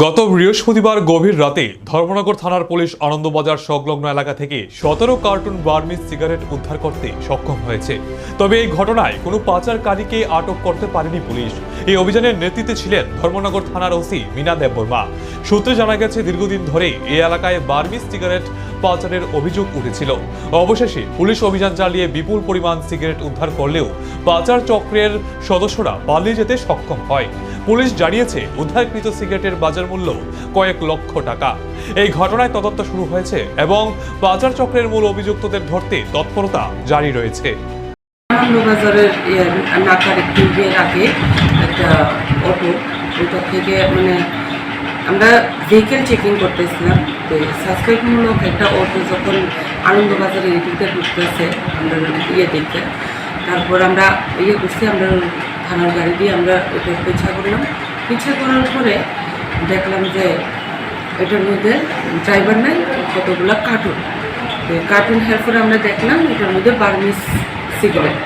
গত বৃহস্পতিবার গভীর রাতে ধর্মনগর থানার পুলিশ আনন্দবাজার সংলগ্ন এলাকা থেকে সতেরো কার্টুন বার্মিজ সিগারেট উদ্ধার করতে সক্ষম হয়েছে। তবে এই ঘটনায় কোনো পাচারকারীকে আটক করতে পারেনি পুলিশ। এই অভিযানের নেতৃত্বে ছিলেন ধর্মনগর থানার ওসি মিনা দেববর্মা সূত্রে জানা গেছে, দীর্ঘদিন ধরে এই এলাকায় বার্মিজ সিগারেট পাচারের অভিযোগ উঠেছিল। অবশেষে পুলিশ অভিযান চালিয়ে বিপুল পরিমাণ সিগারেট উদ্ধার করলেও পাচার চক্রের সদস্যরা পালিয়ে যেতে সক্ষম হয়। পুলিশ জানিয়েছে, উদ্ধারকৃত সিগারেটের বাজার মূল্য কয়েক লক্ষ টাকা। এই ঘটনায় তদন্ত শুরু হয়েছে এবং বাজার চক্রের মূল অভিযুক্তদের ধরতে তৎপরতা জারি রয়েছে। ইয়ে নাকার আগে একটা থেকে মানে আমরা ভেহিকেল চেকিং করতেছিলাম তো সাসপেক্টমূলক একটা অটো যখন আনন্দবাজারের এদিকে ঢুকতেছে, আমরা ইয়ে দেখতে তারপর আমরা ইয়ে করছি, আমরা থানার গাড়ি দিয়ে আমরা ওটা পিছা করলাম। পিছা করার পরে দেখলাম যে এটার মধ্যে ড্রাইভার নাই কতগুলো কার্টুন কার্টুন হওয়ার পরে আমরা দেখলাম এটার মধ্যে বার্মিস সিগারেট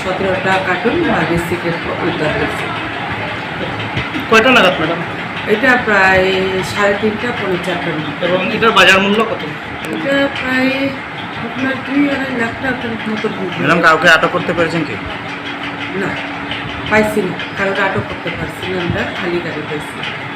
সতেরোটা কার্টুন বার্মিস সিগারেট উদ্ধার হয়েছে। কয়টা নাগাদ ম্যাডাম এটা প্রায় সাড়ে তিনটা পনেরো চারটার মতো এবং এটার বাজার মূল্য কত? এটা প্রায় আপনার দুই আড়াই লাখ টাকার মতো। ম্যাডাম কাউকে আটক করতে পেরেছেন কি? না। পাইছি না কারোর আটক করতে পারছি না আমরা খালি গাড়ি পাইছি।